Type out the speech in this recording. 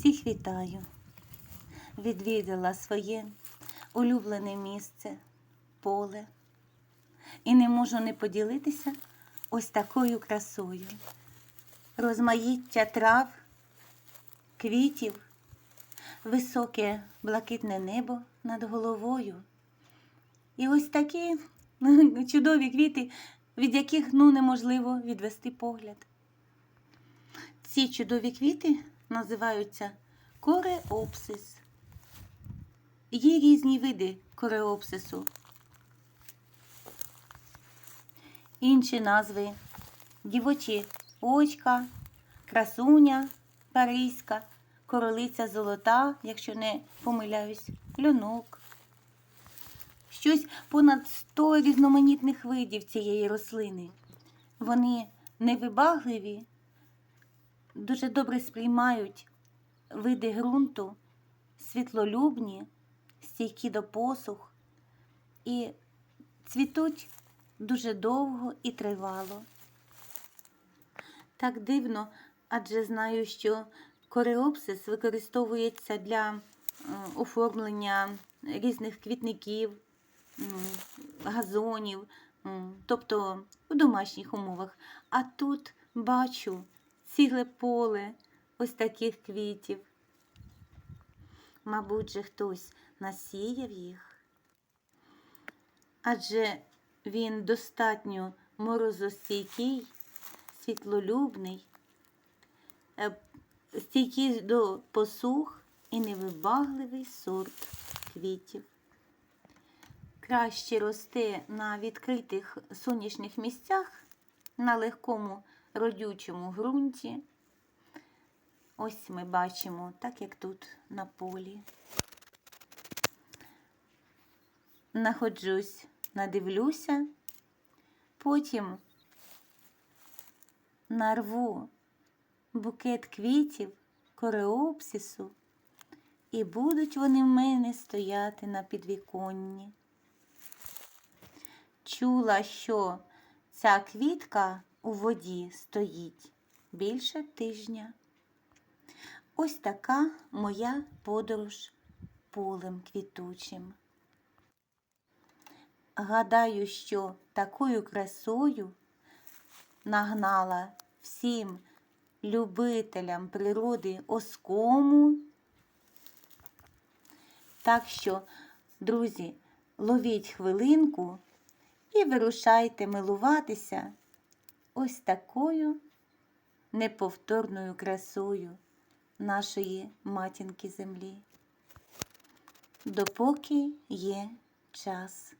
Всіх вітаю. Відвідала своє улюблене місце, поле. І не можу не поділитися ось такою красою. Розмаїття трав, квітів, високе блакитне небо над головою. І ось такі чудові квіти, від яких ну, неможливо відвести погляд. Ці чудові квіти називаються кореопсис. Є різні види кореопсису. Інші назви дівочі очка, красуня паризька, королиця золота, якщо не помиляюсь, льонок. Щось понад 100 різноманітних видів цієї рослини. Вони невибагливі, дуже добре сприймають види ґрунту, світлолюбні, стійкі до посух і цвітуть дуже довго і тривало. Так дивно, адже знаю, що кореопсис використовується для оформлення різних квітників, газонів, тобто у домашніх умовах. А тут бачу ціле поле ось таких квітів. Мабуть, же хтось насіяв їх, адже він достатньо морозостійкий, світлолюбний, е, стійкий до посух і невибагливий сорт квітів. Краще росте на відкритих сонячних місцях, на легкому родючому ґрунті. Ось ми бачимо, так як тут на полі. Находжусь, надивлюся, потім нарву букет квітів, кореопсису, і будуть вони в мене стояти на підвіконні. Чула, що ця квітка у воді стоїть більше тижня. Ось така моя подорож полем квітучим. Гадаю, що такою красою нагнала всім любителям природи оскому. Так що, друзі, ловіть хвилинку і вирушайте милуватися ось такою неповторною красою нашої матінки землі. Допоки є час.